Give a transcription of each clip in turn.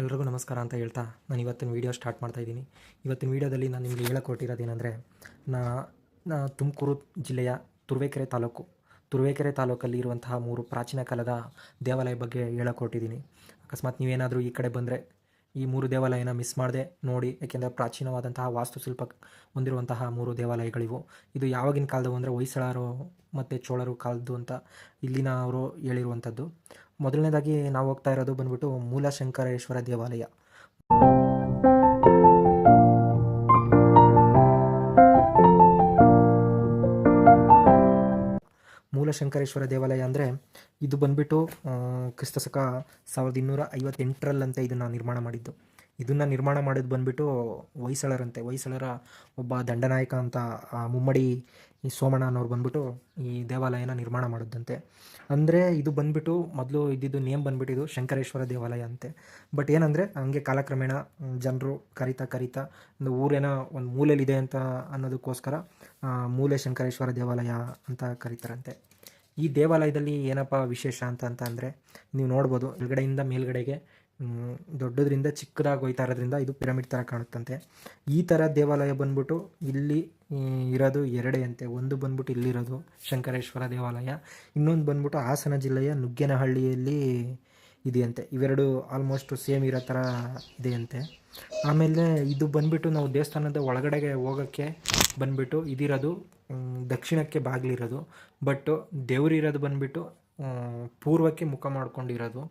ಎಲ್ರಿಗೂ ನಮಸ್ಕಾರ ಅಂತ ಹೇಳ್ತಾ ನಾನು ಇವತ್ತಿನ ವೀಡಿಯೋ ಸ್ಟಾರ್ಟ್ ಮಾಡ್ತಾ ಇದ್ದೀನಿ. ಇವತ್ತಿನ ವೀಡಿಯೋದಲ್ಲಿ ನಾನು ನಿಮಗೆ ಹೇಳಕೊಟ್ಟಿರೋದೇನೆಂದರೆ ನಾ ನಾ ತುಮಕೂರು ಜಿಲ್ಲೆಯ ತುರುವೇಕೆರೆ ತಾಲೂಕು, ತುರುವೇಕೆರೆ ತಾಲೂಕಲ್ಲಿ ಇರುವಂತಹ ಮೂರು ಪ್ರಾಚೀನ ಕಾಲದ ದೇವಾಲಯ ಬಗ್ಗೆ ಹೇಳಕೊಟ್ಟಿದ್ದೀನಿ ಅಕಸ್ಮಾತ್ ನೀವೇನಾದರೂ ಈ ಕಡೆ ಬಂದರೆ ಈ ಮೂರು ದೇವಾಲಯನ ಮಿಸ್ ಮಾಡದೆ ನೋಡಿ, ಏಕೆಂದರೆ ಪ್ರಾಚೀನವಾದಂತಹ ವಾಸ್ತುಶಿಲ್ಪ ಹೊಂದಿರುವಂತಹ ಮೂರು ದೇವಾಲಯಗಳಿವು. ಇದು ಯಾವಾಗಿನ ಕಾಲದವು ಅಂದರೆ ಹೊಯ್ಸಳರು ಮತ್ತು ಚೋಳರು ಕಾಲದ್ದು ಅಂತ ಇಲ್ಲಿನ ಅವರು ಹೇಳಿರುವಂಥದ್ದು. ಮೊದಲನೇದಾಗಿ ನಾವು ಹೋಗ್ತಾ ಇರೋದು ಬಂದ್ಬಿಟ್ಟು ಮೂಲಶಂಕರೇಶ್ವರ ದೇವಾಲಯ. ಮೂಲಶಂಕರೇಶ್ವರ ದೇವಾಲಯ ಅಂದರೆ ಇದು ಬಂದ್ಬಿಟ್ಟು ಕ್ರಿಸ್ತಶಕ ಕ್ರಿಸ್ತ ಶಕ ಸಾವಿರದ ಇನ್ನೂರ ಐವತ್ತೆಂಟರಲ್ಲಂತೆ ಇದನ್ನು ನಿರ್ಮಾಣ ಮಾಡಿದ್ದು. ಇದನ್ನು ನಿರ್ಮಾಣ ಮಾಡಿದ್ದು ಬಂದ್ಬಿಟ್ಟು ಹೊಯ್ಸಳರಂತೆ. ಹೊಯ್ಸಳರ ಒಬ್ಬ ದಂಡನಾಯಕ ಅಂತ ಮುಮ್ಮಡಿ ಈ ಸೋಮಣ್ಣ ಅನ್ನೋರು ಬಂದ್ಬಿಟ್ಟು ಈ ದೇವಾಲಯನ ನಿರ್ಮಾಣ ಮಾಡಿದ್ದಂತೆ ಅಂದರೆ ಇದು ಬಂದ್ಬಿಟ್ಟು ಮೊದಲು ಇದ್ದಿದ್ದು ನೇಮ್ ಬಂದ್ಬಿಟ್ಟು ಇದು ಶಂಕರೇಶ್ವರ ದೇವಾಲಯ ಅಂತೆ. ಬಟ್ ಏನಂದರೆ ಹಂಗೆ ಕಾಲಕ್ರಮೇಣ ಜನರು ಕರಿತಾ ಕರಿತಾ ಒಂದು ಊರೇನೋ ಒಂದು ಮೂಲೆಯಲ್ಲಿದೆ ಅಂತ ಅನ್ನೋದಕ್ಕೋಸ್ಕರ ಮೂಲೆ ಶಂಕರೇಶ್ವರ ದೇವಾಲಯ ಅಂತ ಕರೀತಾರಂತೆ. ಈ ದೇವಾಲಯದಲ್ಲಿ ಏನಪ್ಪ ವಿಶೇಷ ಅಂತ ಅಂತ ಅಂದರೆ ನೀವು ನೋಡ್ಬೋದು, ಎಲ್ಗಡೆಯಿಂದ ಮೇಲ್ಗಡೆಗೆ ದೊಡ್ಡದ್ರಿಂದ ಚಿಕ್ಕದಾಗಿ ಹೋಯ್ತಾ ಇರೋದ್ರಿಂದ ಇದು ಪಿರಮಿಡ್ ಥರ ಕಾಣುತ್ತಂತೆ. ಈ ಥರ ದೇವಾಲಯ ಬಂದ್ಬಿಟ್ಟು ಇಲ್ಲಿ ಇರೋದು ಎರಡೇ ಅಂತೆ ಒಂದು ಬಂದ್ಬಿಟ್ಟು ಇಲ್ಲಿರೋದು ಶಂಕರೇಶ್ವರ ದೇವಾಲಯ. ಇನ್ನೊಂದು ಬಂದ್ಬಿಟ್ಟು ಹಾಸನ ಜಿಲ್ಲೆಯ ನುಗ್ಗೇನಹಳ್ಳಿಯಲ್ಲಿ ಇದೆಯಂತೆ. ಇವೆರಡು ಆಲ್ಮೋಸ್ಟ್ ಸೇಮ್ ಇರೋ ಥರ ಇದೆಯಂತೆ. ಆಮೇಲೆ ಇದು ಬಂದ್ಬಿಟ್ಟು ನಾವು ದೇವಸ್ಥಾನದ ಒಳಗಡೆಗೆ ಹೋಗೋಕ್ಕೆ ಬಂದ್ಬಿಟ್ಟು ಇದಿರೋದು ದಕ್ಷಿಣಕ್ಕೆ ಬಾಗಿಲಿರೋದು. ಬಟ್ ದೇವರಿರೋದು ಬಂದ್ಬಿಟ್ಟು ಪೂರ್ವಕ್ಕೆ ಮುಖ ಮಾಡ್ಕೊಂಡಿರೋದು.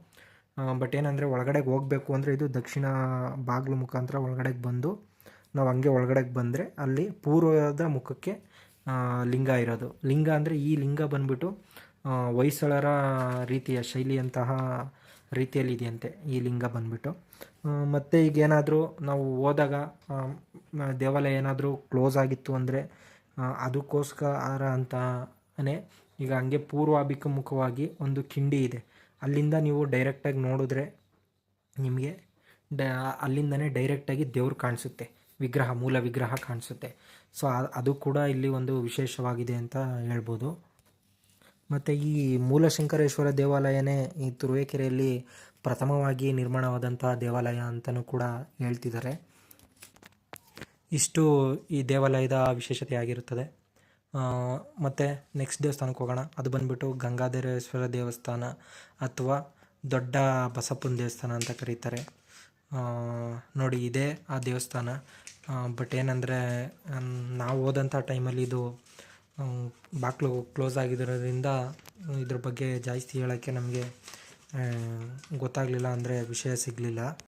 ಬಟ್ ಏನಂದರೆ ಒಳಗಡೆಗೆ ಹೋಗಬೇಕು ಅಂದರೆ ಇದು ದಕ್ಷಿಣ ಬಾಗಿಲು ಮುಖಾಂತರ ಒಳಗಡೆಗೆ ಬಂದು ನಾವು ಹಂಗೆ ಒಳಗಡೆಗೆ ಬಂದರೆ ಅಲ್ಲಿ ಪೂರ್ವದ ಮುಖಕ್ಕೆ ಲಿಂಗ ಇರೋದು. ಲಿಂಗ ಅಂದರೆ ಈ ಲಿಂಗ ಬಂದ್ಬಿಟ್ಟು ಹೊಯ್ಸಳರ ರೀತಿಯ ಶೈಲಿಯಂತಹ ರೀತಿಯಲ್ಲಿ ಇದೆಯಂತೆ ಈ ಲಿಂಗ ಬಂದ್ಬಿಟ್ಟು. ಮತ್ತು ಈಗ ಏನಾದರೂ ನಾವು ಹೋದಾಗ ದೇವಾಲಯ ಏನಾದರೂ ಕ್ಲೋಸ್ ಆಗಿತ್ತು ಅಂದರೆ ಅದಕ್ಕೋಸ್ಕರ ಅಂತಾನೆ ಈಗ ಹಂಗೆ ಪೂರ್ವಾಭಿಮುಖವಾಗಿ ಒಂದು ಕಿಂಡಿ ಇದೆ. ಅಲ್ಲಿಂದ ನೀವು ಡೈರೆಕ್ಟಾಗಿ ನೋಡಿದ್ರೆ ನಿಮಗೆ ಡ, ಅಲ್ಲಿಂದನೇ ಡೈರೆಕ್ಟಾಗಿ ದೇವ್ರು ಕಾಣಿಸುತ್ತೆ. ವಿಗ್ರಹ, ಮೂಲ ವಿಗ್ರಹ ಕಾಣಿಸುತ್ತೆ. ಸೊ ಅದು ಕೂಡ ಇಲ್ಲಿ ಒಂದು ವಿಶೇಷವಾಗಿದೆ ಅಂತ ಹೇಳ್ಬೋದು. ಮತ್ತು ಈ ಮೂಲಶಂಕರೇಶ್ವರ ದೇವಾಲಯನೇ ಈ ತುರುವೇಕೆರೆಯಲ್ಲಿ ಪ್ರಥಮವಾಗಿ ನಿರ್ಮಾಣವಾದಂಥ ದೇವಾಲಯ ಅಂತಲೂ ಕೂಡ ಹೇಳ್ತಿದ್ದಾರೆ. ಇಷ್ಟು ಈ ದೇವಾಲಯದ ವಿಶೇಷತೆ ಆಗಿರುತ್ತದೆ. ಮತ್ತು ನೆಕ್ಸ್ಟ್ ದೇವಸ್ಥಾನಕ್ಕೆ ಹೋಗೋಣ. ಅದು ಬಂದುಬಿಟ್ಟು ಗಂಗಾಧರೇಶ್ವರ ದೇವಸ್ಥಾನ ಅಥವಾ ದೊಡ್ಡ ಬಸಪ್ಪನ ದೇವಸ್ಥಾನ ಅಂತ ಕರೀತಾರೆ. ನೋಡಿ ಇದೇ ಆ ದೇವಸ್ಥಾನ. ಬಟ್ ಏನಂದರೆ ನಾವು ಹೋದಂಥ ಟೈಮಲ್ಲಿ ಇದು ಬಾಗಿಲು ಕ್ಲೋಸ್ ಆಗಿರೋದ್ರಿಂದ ಇದ್ರ ಬಗ್ಗೆ ಜಾಸ್ತಿ ಹೇಳೋಕ್ಕೆ ನಮಗೆ ಗೊತ್ತಾಗಲಿಲ್ಲ ಅಂದರೆ ವಿಷಯ ಸಿಗಲಿಲ್ಲ.